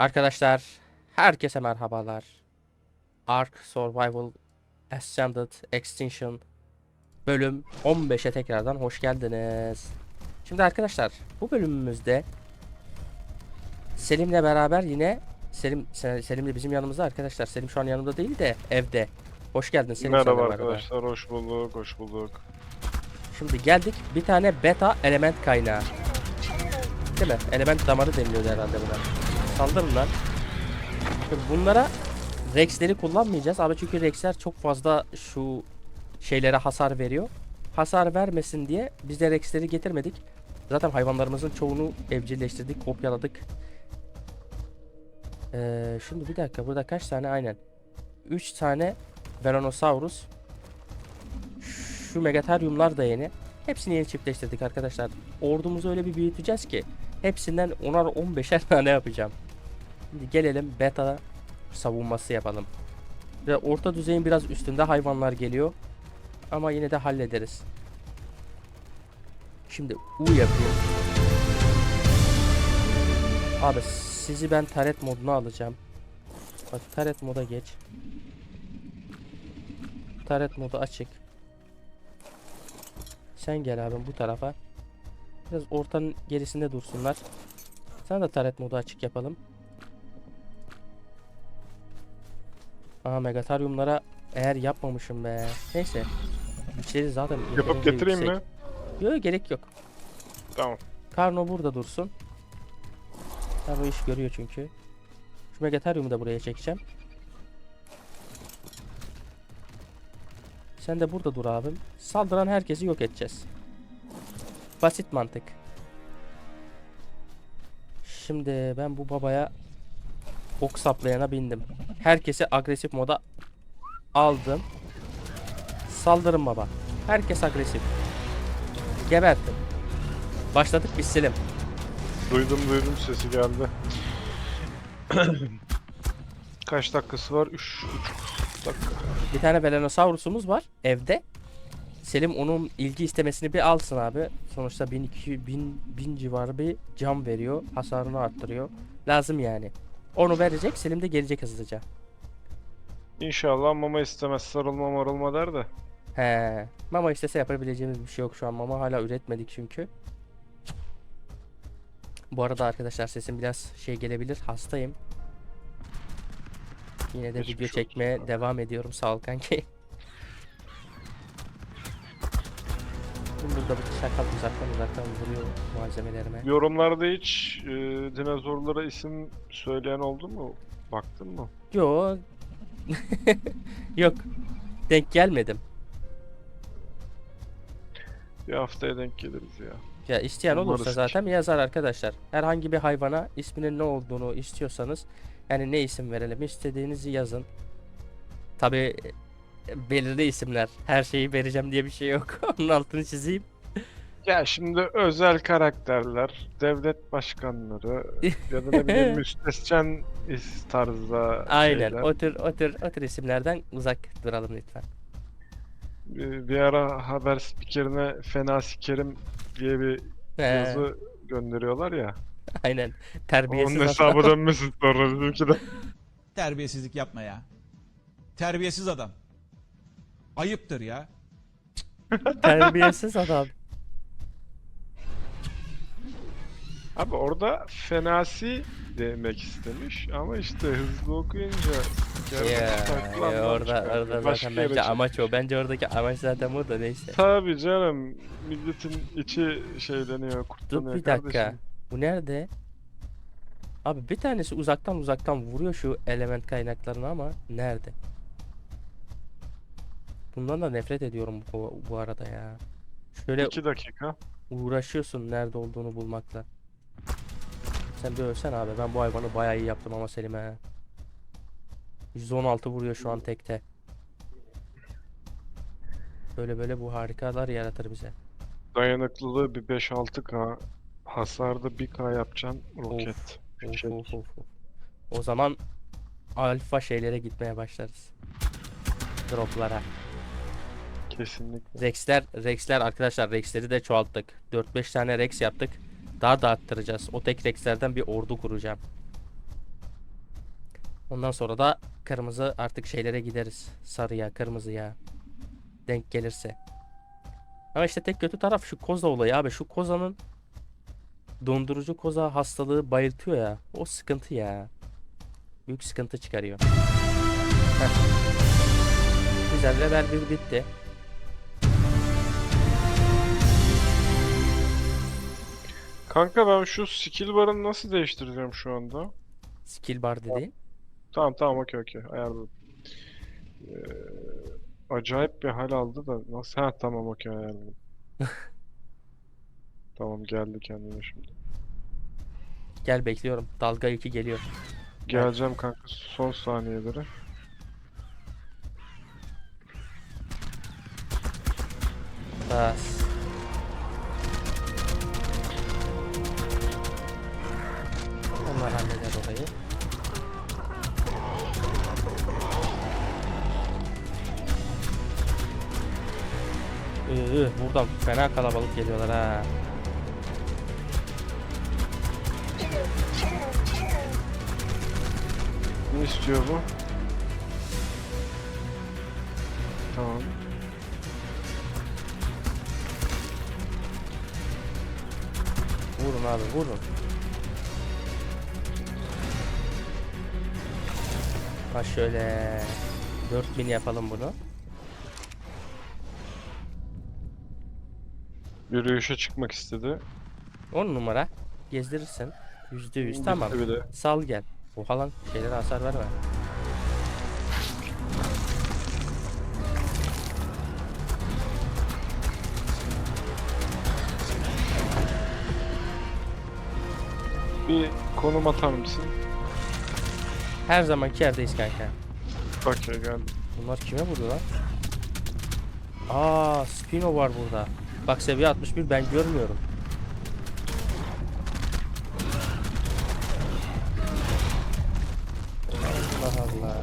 Arkadaşlar herkese merhabalar. Ark Survival Ascended Extinction bölüm 15'e tekrardan hoş geldiniz. Şimdi arkadaşlar bu bölümümüzde Selim'le beraber yine Selim Se- Selim de bizim yanımızda arkadaşlar. Selim şu an yanımda değil de evde. Hoş geldin Selim. Merhaba beraber. arkadaşlar, hoş bulduk, hoş bulduk. Şimdi geldik bir tane beta element kaynağı. Değil mi? Element damarı deniliyordu herhalde buna. Saldırın lan. Şimdi bunlara Rex'leri kullanmayacağız abi çünkü Rex'ler çok fazla şu şeylere hasar veriyor. Hasar vermesin diye biz de Rex'leri getirmedik. Zaten hayvanlarımızın çoğunu evcilleştirdik, kopyaladık. Ee, şimdi bir dakika burada kaç tane aynen. 3 tane Velanosaurus. Şu Megatherium'lar da yeni. Hepsini yeni çiftleştirdik arkadaşlar. Ordumuzu öyle bir büyüteceğiz ki hepsinden 10'ar 15'er tane yapacağım. Şimdi gelelim beta savunması yapalım. Ve orta düzeyin biraz üstünde hayvanlar geliyor. Ama yine de hallederiz. Şimdi U yapayım. Abi sizi ben taret moduna alacağım. Bak taret moda geç. Taret modu açık. Sen gel abi bu tarafa. Biraz ortanın gerisinde dursunlar. Sana da taret modu açık yapalım. Aha Megatherium'lara eğer yapmamışım be. Neyse. İçeri zaten Yapıp yeterince getireyim yüksek. mi? Yok gerek yok. Tamam. Karno burada dursun. Karno iş görüyor çünkü. Şu Megatherium'u da buraya çekeceğim. Sen de burada dur abim. Saldıran herkesi yok edeceğiz. Basit mantık. Şimdi ben bu babaya ok saplayana bindim. Herkesi agresif moda aldım. Saldırın baba. Herkes agresif. Gebertin. Başladık biz Selim. Duydum duydum sesi geldi. Kaç dakikası var? 3 dakika. Bir tane Velanosaurus'umuz var evde. Selim onun ilgi istemesini bir alsın abi. Sonuçta 1200 1000 1000 civarı bir cam veriyor. Hasarını arttırıyor. Lazım yani. Onu verecek. Selim de gelecek hızlıca. İnşallah mama istemez sarılma marılma der de. He. Mama istese yapabileceğimiz bir şey yok şu an. Mama hala üretmedik çünkü. Bu arada arkadaşlar sesim biraz şey gelebilir. Hastayım. Yine de Geçmiş video olsun. çekmeye devam ediyorum. Sağ ol kanki. Burada bir şakal uzaktan uzaktan vuruyor malzemelerime. Yorumlarda hiç e, dinozorlara isim söyleyen oldu mu? Baktın mı? Yo. Yok. Denk gelmedim. Bir haftaya denk geliriz ya. Ya isteyen olursa Umarız ki. zaten yazar arkadaşlar. Herhangi bir hayvana isminin ne olduğunu istiyorsanız yani ne isim verelim istediğinizi yazın. Tabi belirli isimler. Her şeyi vereceğim diye bir şey yok. Onun altını çizeyim. Ya şimdi özel karakterler, devlet başkanları ya da ne bileyim müstescen is- tarzda Aynen. şeyler. O tür o tür o tür isimlerden uzak duralım lütfen. Bir, bir ara haber spikerine fena sikerim diye bir He, yazı gönderiyorlar ya. aynen. Terbiyesiz Onun adam. hesabı dönmesin sonra bizimki de. Terbiyesizlik yapma ya. Terbiyesiz adam. Ayıptır ya. Terbiyesiz adam. Abi orada fenasi demek istemiş ama işte hızlı okuyunca Ya, farklı ya anlam orada çıkarıyor. orada Başka zaten yere bence amaç o. çekmiş. Bence oradaki amaç zaten bu da neyse. Tabii canım milletin içi şeyleniyor, Dur kurtlanıyor bir dakika. kardeşim. Bu nerede? Abi bir tanesi uzaktan uzaktan vuruyor şu element kaynaklarını ama nerede? Bundan da nefret ediyorum bu, bu arada ya. Şöyle 2 dakika. uğraşıyorsun nerede olduğunu bulmakla. Sen bir ölsen abi ben bu hayvanı bayağı iyi yaptım ama Selim'e. 116 vuruyor şu an tekte. Böyle böyle bu harikalar yaratır bize. Dayanıklılığı bir 5-6K. Hasarda 1K yapacaksın roket. Of, fişek. of, of, of. O zaman alfa şeylere gitmeye başlarız. Droplara. Kesinlikle. Rex'ler, Rex'ler arkadaşlar Rex'leri de çoğalttık. 4-5 tane Rex yaptık. Daha da arttıracağız. O tek Rex'lerden bir ordu kuracağım. Ondan sonra da kırmızı artık şeylere gideriz. Sarıya, kırmızıya. Denk gelirse. Ama işte tek kötü taraf şu koza olayı abi. Şu kozanın dondurucu koza hastalığı bayıltıyor ya. O sıkıntı ya. Büyük sıkıntı çıkarıyor. Güzel level 1 bitti. Kanka ben şu skill barını nasıl değiştireceğim şu anda? Skill bar dediğin. Tamam tamam okey okey ayarladım. Ee, acayip bir hal aldı da nasıl? Ha tamam okey ayarladım. Tamam geldi kendine şimdi. Gel bekliyorum. Dalga 2 geliyor. Geleceğim kanka son saniyeleri. Bas. Halleder orayı. Iı, buradan fena kalabalık geliyorlar ha. Ne istiyor bu? Tamam. Vurun abi vurun. Ha şöyle 4000 yapalım bunu. Yürüyüşe çıkmak istedi. 10 numara gezdirirsin. %100 tamam. Bitti bile. Sal gel. Oha lan şeylere hasar verme. Bir konum atar mısın? Her zamanki yerdeyiz kanka. Okey geldim. Bunlar kime vurdu lan? Aa, Spino var burada. Bak seviye 61 ben görmüyorum. Allah Allah.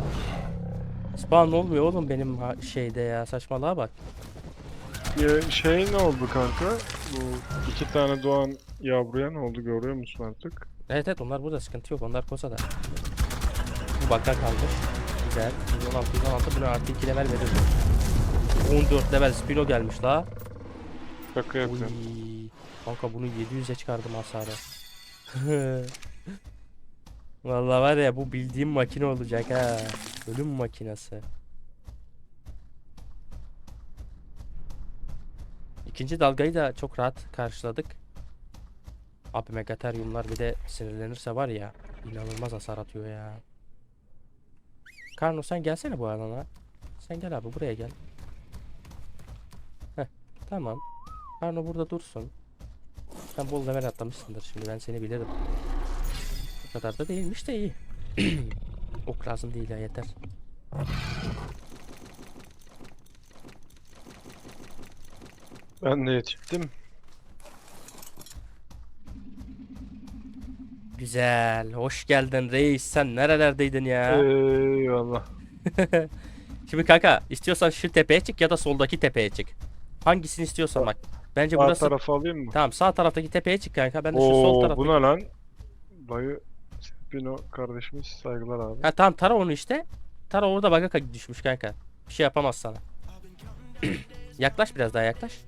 Spawn olmuyor oğlum benim şeyde ya saçmalığa bak. Ya, şey ne oldu kanka? Bu iki tane doğan yavruya ne oldu görüyor musun artık? Evet evet onlar burada sıkıntı yok onlar Kosa'da. Baka kalmış. Güzel. 116 116 bunu artı 2 level verir. 14 level Spino gelmiş la. Şaka yapıyorum. Kanka bunu 700'e çıkardım hasarı. Vallahi var ya bu bildiğim makine olacak ha. Ölüm makinesi. İkinci dalgayı da çok rahat karşıladık. Abi Megatherium'lar bir de sinirlenirse var ya inanılmaz hasar atıyor ya. Karno sen gelsene bu alana. Sen gel abi buraya gel. Heh tamam. Karno burada dursun. Sen bol level atlamışsındır şimdi ben seni bilirim. O kadar da değilmiş de iyi. ok lazım değil ya yeter. Ben de yetiştim. Güzel. Hoş geldin reis. Sen nerelerdeydin ya? Eyvallah. Şimdi kanka istiyorsan şu tepeye çık ya da soldaki tepeye çık. Hangisini istiyorsan bak. Bence Sağ burası tarafı alayım mı? Tamam sağ taraftaki tepeye çık kanka. Ben de şu sol Oo taraftaki. bu ne lan? Dayı Spino kardeşimiz saygılar abi. Ha tamam tara onu işte. Tara orada baka ka- düşmüş kanka. Bir şey yapamaz sana. yaklaş biraz daha yaklaş.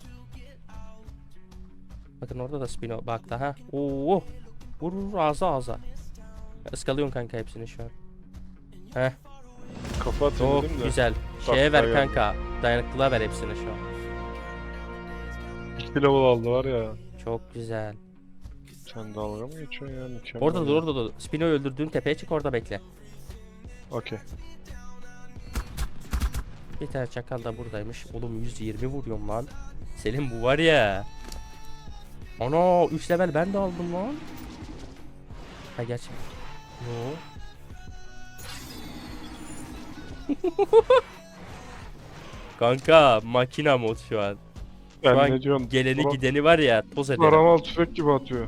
Bakın orada da Spino baktı ha. Oo. Vur vur ağza ağza. Iskalıyorsun kanka hepsini şu an. Heh Kafa atayım çok dedim de. güzel. Şeye ver kanka. Dayanıklılığa ver hepsini şu an. İki level aldı var ya. Çok güzel. Sen dalga mı geçiyorsun ya? Mükemmel. Orada dur orada dur. Spino'yu öldürdüğün tepeye çık orada bekle. Okey. Bir tane çakal da buradaymış. Oğlum 120 vuruyorum lan. Selim bu var ya. Ana 3 level ben de aldım lan. Ha gerçi. Yo. Kanka makina mod şu an. Ben Şu an ne diyorum? Geleni Ulan- gideni var ya toz ederim. Aramal tüfek gibi atıyor.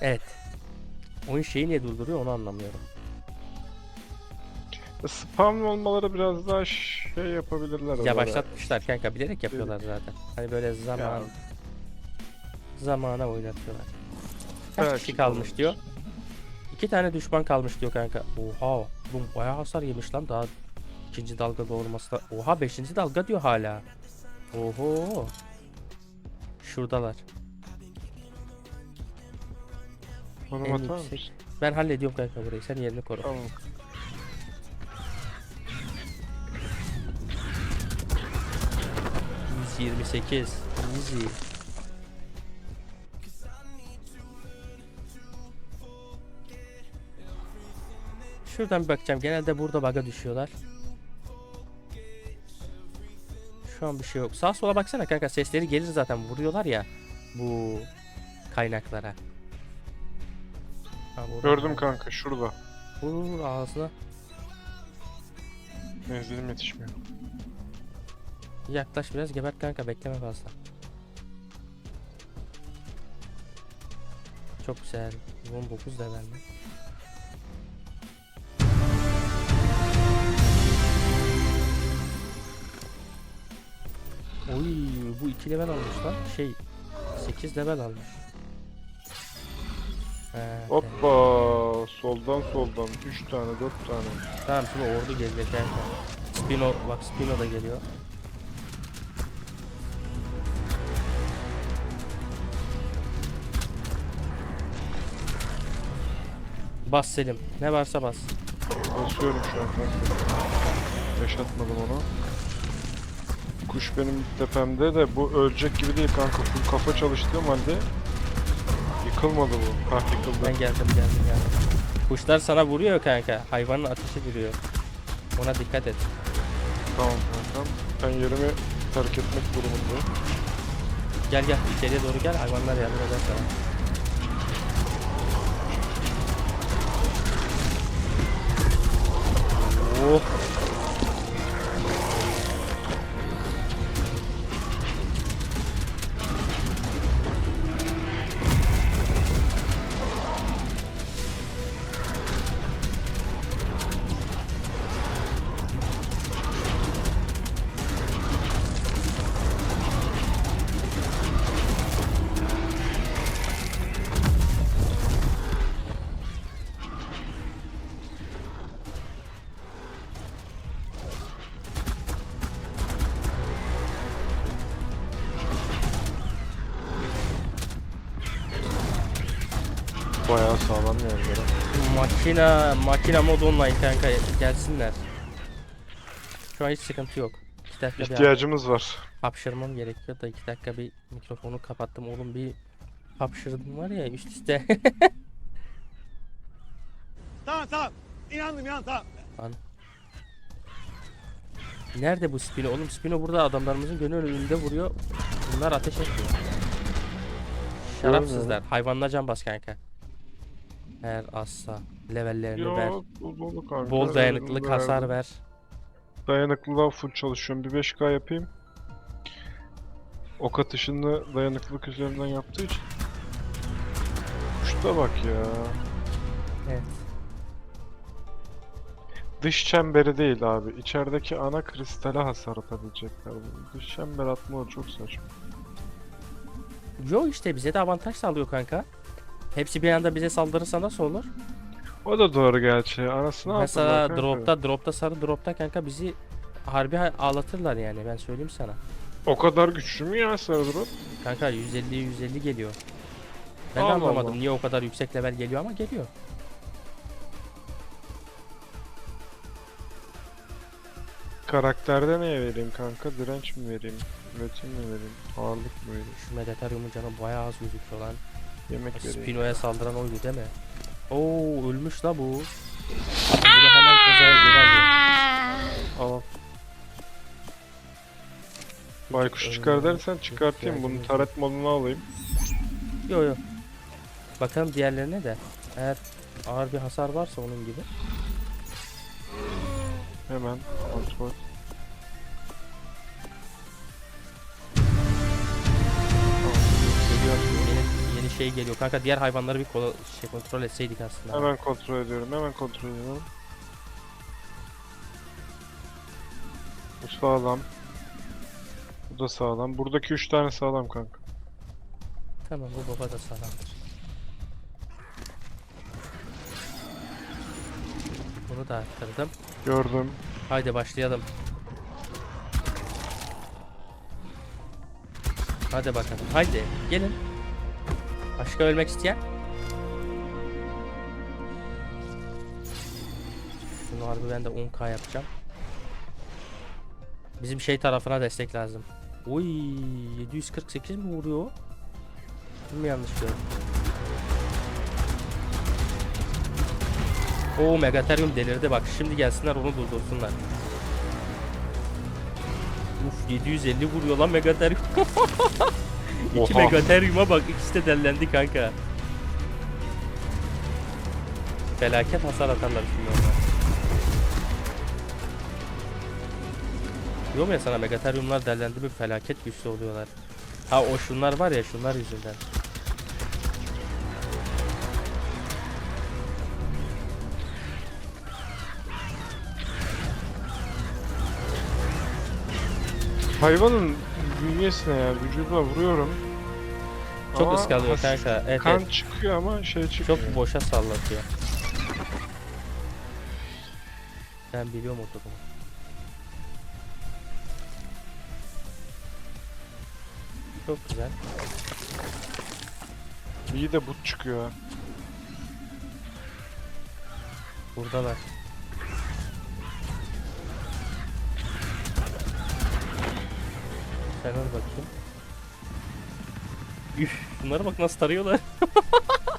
Evet. Oyun şeyi niye durduruyor onu anlamıyorum. Spam olmaları biraz daha şey yapabilirler. oralara. Yavaşlatmışlar kanka bilerek yapıyorlar zaten. Hani böyle zaman. Zamana oynatıyorlar. Kaç Belki kişi kalmış olabilir. diyor. İki tane düşman kalmış diyor kanka. Oha. Bu bayağı hasar yemiş lan daha ikinci dalga doğurması da. Oha beşinci dalga diyor hala. Oho. Şuradalar. Konum En yüksek. Ben hallediyorum kanka burayı. Sen yerini koru. Tamam. Easy 28. Easy. Şuradan bir bakacağım. Genelde burada baga düşüyorlar. Şu an bir şey yok. Sağa sola baksana kanka. Sesleri gelir zaten. Vuruyorlar ya. Bu kaynaklara. Ha. Gördüm kanka şurada. Vur vur ağzına. Menzilim yetişmiyor. Yaklaş biraz gebert kanka bekleme fazla. Çok güzel. 19 level mi? Oy bu 2 level almış lan. Şey 8 level almış. He, Hoppa soldan soldan 3 tane 4 tane. Tamam şimdi ordu gelecek kanka. Spino bak Spino da geliyor. Bas Selim. Ne varsa bas. Basıyorum şu an kanka. Yaşatmadım onu. Kuş benim tepemde de bu ölecek gibi değil kanka. Full kafa çalıştığım halde yıkılmadı bu. Kah yıkıldı. Ben geldim geldim geldim. Kuşlar sana vuruyor kanka. Hayvanın ateşi vuruyor. Ona dikkat et. Tamam kankam. Ben yerimi terk etmek durumundayım. Gel gel içeriye doğru gel. Hayvanlar yardım eder sana. Oh. Bayağı sağlam yerlere. Makina, makina mod online kanka gelsinler. Şu an hiç sıkıntı yok. İki dakika bir İhtiyacımız var. hapşırmam gerekiyor da iki dakika bir mikrofonu kapattım. Oğlum bir hapşırdım var ya üst üste. Tamam tamam. İnandım ya tamam. Nerede bu Spino? Oğlum Spino burada adamlarımızın gönül önünde vuruyor. Bunlar ateş etmiyor. Şarapsızlar. Hayvanla can bas kanka. Her assa. Levellerini ver. Yok bu dolu kanka. Bol dayanıklılık Ee, hasar ver. Dayanıklılığa full çalışıyorum. Bir 5K yapayım. Ok atışını dayanıklılık üzerinden yaptığı için. Kuşta bak ya. Evet. Dış çemberi değil abi. İçerideki ana kristale hasar atabilecekler. Dış çember atmaları çok saçma. Yo işte bize de avantaj sağlıyor kanka. Hepsi bir anda bize saldırırsa nasıl olur? O da doğru gerçi. Anasını Mesela dropta dropta sarı dropta kanka bizi harbi ha- ağlatırlar yani ben söyleyeyim sana. O kadar güçlü mü ya sarı drop? Kanka 150 150 geliyor. Ben de Allah anlamadım Allah. niye o kadar yüksek level geliyor ama geliyor. Karakterde neye vereyim kanka? Direnç mi vereyim? Üretim mi vereyim? Ağırlık mı vereyim? Şu Megatherium'un canı bayağı az gözüküyor lan. Yemek vereyim. Spino'ya saldıran oydu değil mi? Oo ölmüş la bu. Bunu hemen geri. Al. Baykuş çıkar dersen çıkartayım. Bunu taret moduna alayım. Yo yo. Bakalım diğerlerine de. Eğer ağır bir hasar varsa onun gibi. Hemen kontrol. Şey geliyor. Kanka diğer hayvanları bir kola, şey kontrol etseydik aslında. Hemen kontrol ediyorum. Hemen kontrol ediyorum. Bu sağlam. Bu da sağlam. Buradaki 3 tane sağlam kanka. Tamam bu baba da sağlamdır. Bunu da arttırdım. Gördüm. Haydi başlayalım. Hadi bakalım. Haydi gelin. Başka ölmek isteyen? Şunu harbi ben de 10k yapacağım. Bizim şey tarafına destek lazım. Oy 748 mi vuruyor? Değil mi yanlış gördüm? Oo Megatherium delirdi bak şimdi gelsinler onu durdursunlar. Uf 750 vuruyor lan Megatherium. İki Oha. Megatherium'a bak ikisi de dellendi kanka. Felaket hasar atarlar şimdi onlar. Diyorum ya sana Megatherium'lar dellendi mi felaket güçlü oluyorlar. Ha o şunlar var ya şunlar yüzünden. Hayvanın bünyesine ya vücuduna vuruyorum. Çok Ama ıskalıyor kanka. Evet, Kan evet. çıkıyor ama şey çıkmıyor. Çok boşa sallatıyor. Ben biliyorum o durumu. Çok güzel. İyi de but çıkıyor. Buradalar. Sen al bakayım. Üf, bunlara bak nasıl tarıyorlar.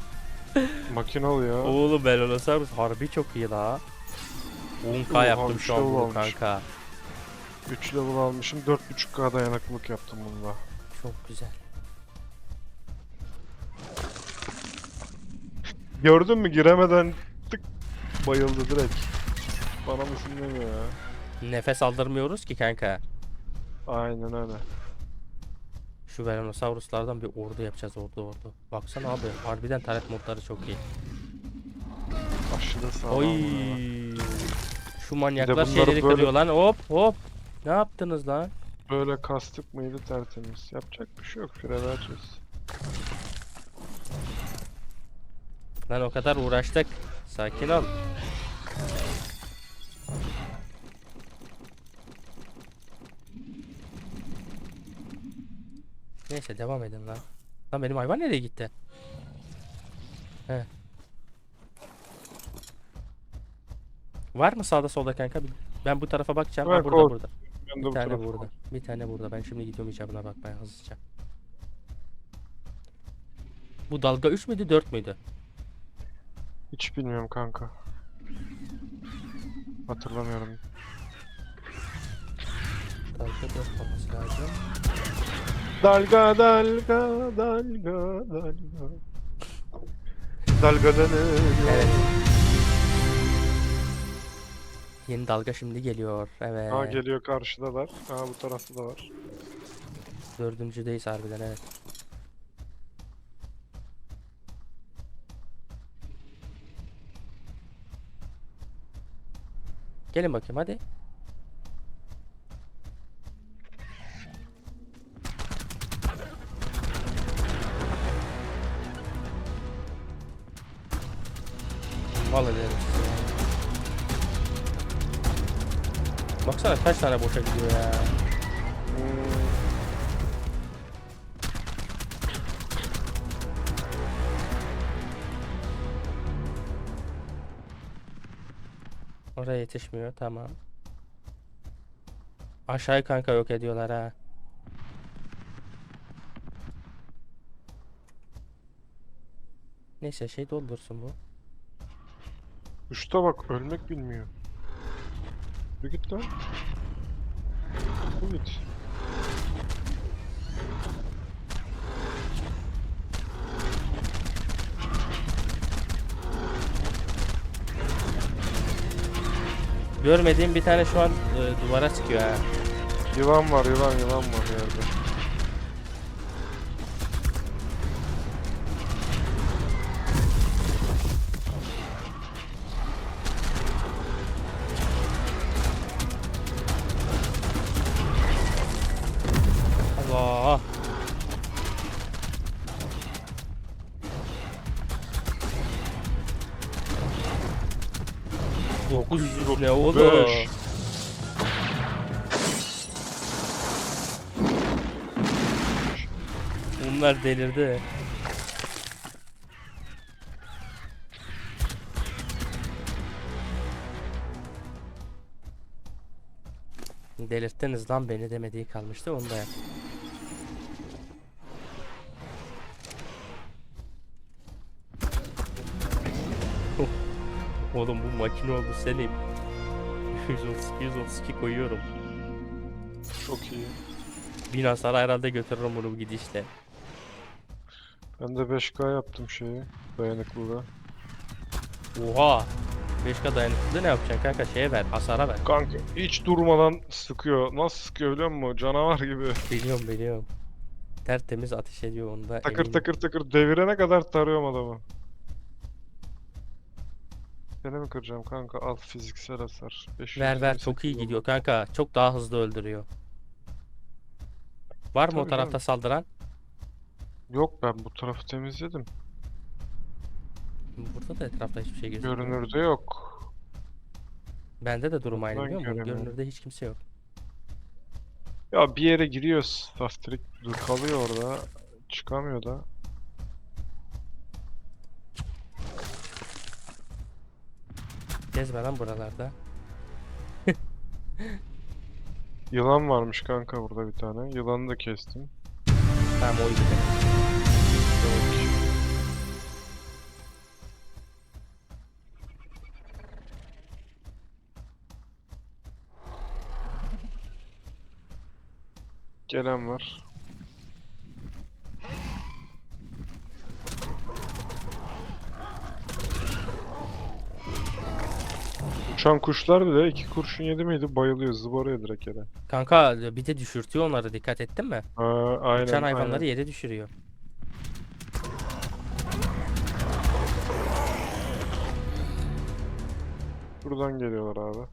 Makinalı ya. Oğlum Belanosaurus harbi çok iyi la. 10k Oha, yaptım şu an bunu almış. kanka. 3 level almışım. 4.5k dayanıklılık yaptım bunda. Çok güzel. Gördün mü giremeden tık bayıldı direkt. Bana mısın demiyor ya. Nefes aldırmıyoruz ki kanka. Aynen öyle. Şu Velanosauruslardan bir ordu yapacağız ordu ordu. Baksana abi harbiden taret modları çok iyi. Aşırı sağlam. Oy. Şu manyaklar şeyleri böyle- kırıyor lan hop hop. Ne yaptınız lan? Böyle kastık mıydı tertemiz. Yapacak bir şey yok. Fire vereceğiz. Lan o kadar uğraştık. Sakin ol. Neyse devam edin lan. Lan benim hayvan nereye gitti? He. Var mı sağda solda kanka? Ben bu tarafa bakacağım. Var, burada burada. Ben Bir tane burada. Bir tane burada. Ben şimdi gidiyorum icabına bakmaya hızlıca. Bu dalga 3 müydü 4 müydü? Hiç bilmiyorum kanka. Hatırlamıyorum. Dalga 4 olması lazım. Dalga dalga dalga dalga. Dalgalanıyor. Evet. Yeni dalga şimdi geliyor. Evet. Ha geliyor karşıdalar. Ha bu tarafta da var. Dördüncüdeyiz harbiden evet. Gelin bakayım hadi. Kaç tane boşa gidiyor ya. Oraya yetişmiyor tamam. Aşağıyı kanka yok ediyorlar ha. Neyse şey doldursun bu. Uçta bak ölmek bilmiyor. Bir git lan. Bu git. Görmediğim bir tane şu an e, duvara çıkıyor ha. Yılan var yılan yılan var yerde. Bunlar delirdi. Delirttiniz lan beni demediği kalmıştı onu da yap. Oğlum bu makine oldu Selim. 132 132 koyuyorum. Çok iyi. Bin hasar herhalde götürürüm bunu bu gidişle. Ben de 5K yaptım şeyi. Dayanıklılığa. Oha! 5K dayanıklı ne yapacaksın kanka şeye ver hasara ver. Kanka hiç durmadan sıkıyor. Nasıl sıkıyor biliyor musun? Canavar gibi. Biliyorum biliyorum. Tertemiz ateş ediyor onda Takır eminim. takır takır devirene kadar tarıyorum adamı. Seni mi kıracağım kanka? Al fiziksel hasar. Ver ver çok 528 iyi gidiyor kanka. Çok daha hızlı öldürüyor. Var mı o Tabii tarafta canım. saldıran? Yok ben bu tarafı temizledim. Burada da etrafta hiçbir şey gözükmüyor. Görünürde yok. Bende de durum aynı biliyor musun? göremiyorum. Görünürde hiç kimse yok. Ya bir yere giriyor Saftirik dur kalıyor orada. Çıkamıyor da. Gezme lan buralarda. Yılan varmış kanka burada bir tane. Yılanı da kestim. Tamam o Gelen var. Uçan kuşlar bile iki kurşun yedi miydi bayılıyor zıbarıyor direkt yere. Kanka bir de düşürtüyor onları dikkat ettin mi? Ha, aynen Uçan hayvanları aynen. yere düşürüyor. Buradan geliyorlar abi.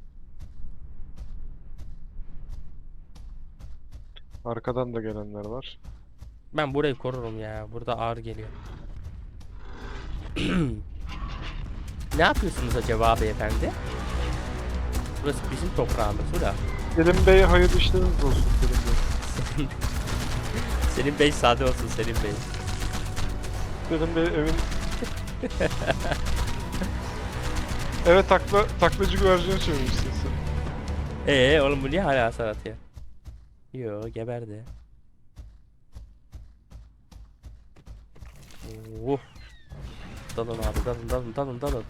Arkadan da gelenler var. Ben burayı korurum ya. Burada ağır geliyor. ne yapıyorsunuz acaba beyefendi? Burası bizim toprağımız ula. Selim Bey hayırlı işleriniz olsun Selim Bey. Selim Bey sade olsun Selim Bey. Selim Bey evin... evet takla, taklacı güvercini çevirmişsin sen. Ee oğlum bu niye hala hasar atıyor? Yo geberdi. Oh. Dalın abi dalın dalın dalın dalın.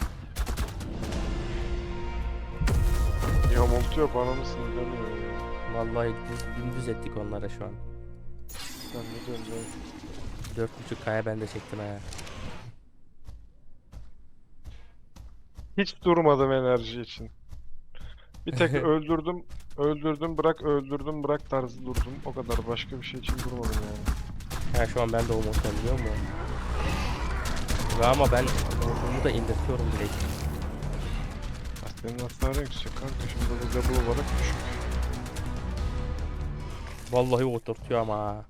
Yamultuyor bana mısın demiyor ya. Vallahi düz, dümdüz ettik onlara şu an. Ben ne diyorum ya. 4.5 kaya ben de çektim ha. Hiç durmadım enerji için. Bir tek öldürdüm, öldürdüm, bırak, öldürdüm, bırak tarzı durdum. O kadar başka bir şey için durmadım yani. Ha şu an ben de o modda biliyor musun? Ve ama ben modumu da indirtiyorum direkt. Senin hasarın yüksek kanka şimdi bu level olarak düşük. Vallahi oturtuyor ama ha.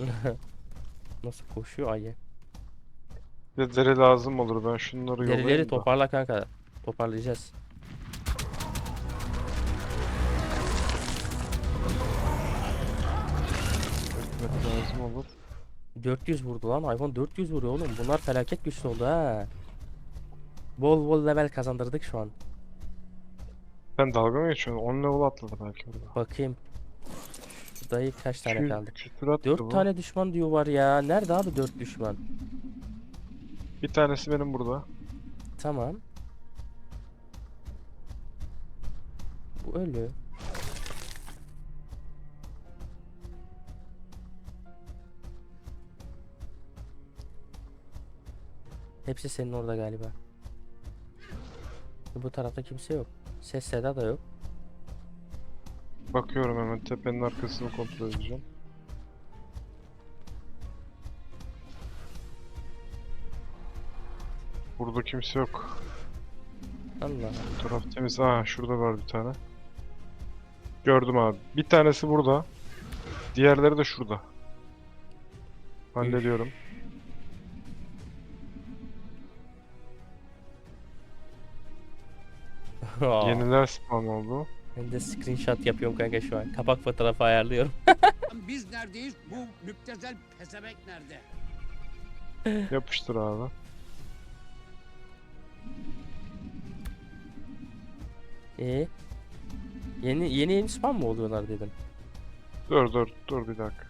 Nasıl koşuyor ayı? Bir de deri lazım olur ben şunları Derileri yollayayım da. toparla kanka. Toparlayacağız. Ekmek lazım olur. 400 vurdu lan hayvan 400 vuruyor oğlum. Bunlar felaket güçlü oldu ha. Bol bol level kazandırdık şu an. Sen dalga mı geçiyorsun? 10 level atladı belki orada. Bakayım. Dayı kaç tane 200 kaldı? küsür attı 4 bu. tane düşman diyor var ya. Nerede abi 4 düşman? Bir tanesi benim burada. Tamam. Bu ölü. Hepsi senin orada galiba. Bu tarafta kimse yok. Ses seda da yok. Bakıyorum hemen tepenin arkasını kontrol edeceğim. Burada kimse yok. Allah. Bu taraf temiz. Aa şurada var bir tane. Gördüm abi. Bir tanesi burada. Diğerleri de şurada. Hallediyorum. Yeniler spawn oldu. Ben de screenshot yapıyorum kanka şu an. Kapak fotoğrafı ayarlıyorum. Biz neredeyiz? Bu müptezel pezevenk nerede? Yapıştır abi. Ee, yeni yeni yeni spam mı oluyorlar dedim. Dur dur dur bir dakika.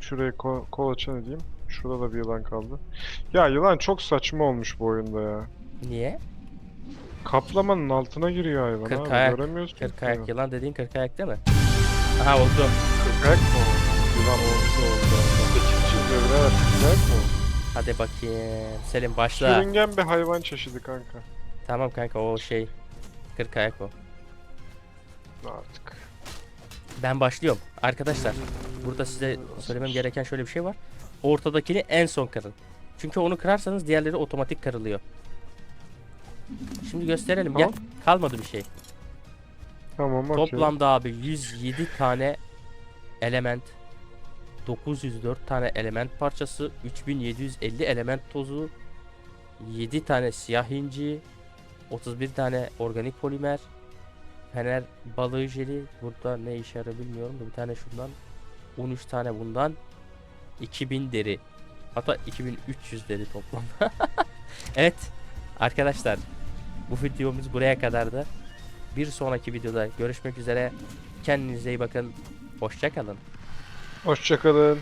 Şuraya kol, kol açan edeyim. Şurada da bir yılan kaldı. Ya yılan çok saçma olmuş bu oyunda ya. Niye? Kaplamanın altına giriyor hayvan Kırk abi. ayak- Göremiyorsun Kırk ayak yılan dediğin kırk ayak değil mi? Aha oldu. Kırk ayak mı o? Yılan oldu oldu. Sekiz çiziyor birader. Kırk ayak mı o? Hadi bakayım. Selim başla. Sürüngen bir hayvan çeşidi kanka. Tamam kanka o şey. Kırk ayak o. Artık. Ben başlıyorum. Arkadaşlar burada size söylemem gereken şöyle bir şey var. Ortadakini en son kırın. Çünkü onu kırarsanız diğerleri otomatik kırılıyor. Şimdi gösterelim Tamam. gel. Kalmadı bir şey. Tamam okey. Toplamda abi 107 tane element 904 tane element parçası 3750 element tozu 7 tane siyah inci 31 tane organik polimer fener balığı jeli burada ne işe yarar bilmiyorum da bir tane şundan 13 tane bundan 2000 deri hatta 2300 deri toplam evet arkadaşlar bu videomuz buraya kadardı bir sonraki videoda görüşmek üzere. Kendinize iyi bakın. Hoşça kalın. Hoşçakalın.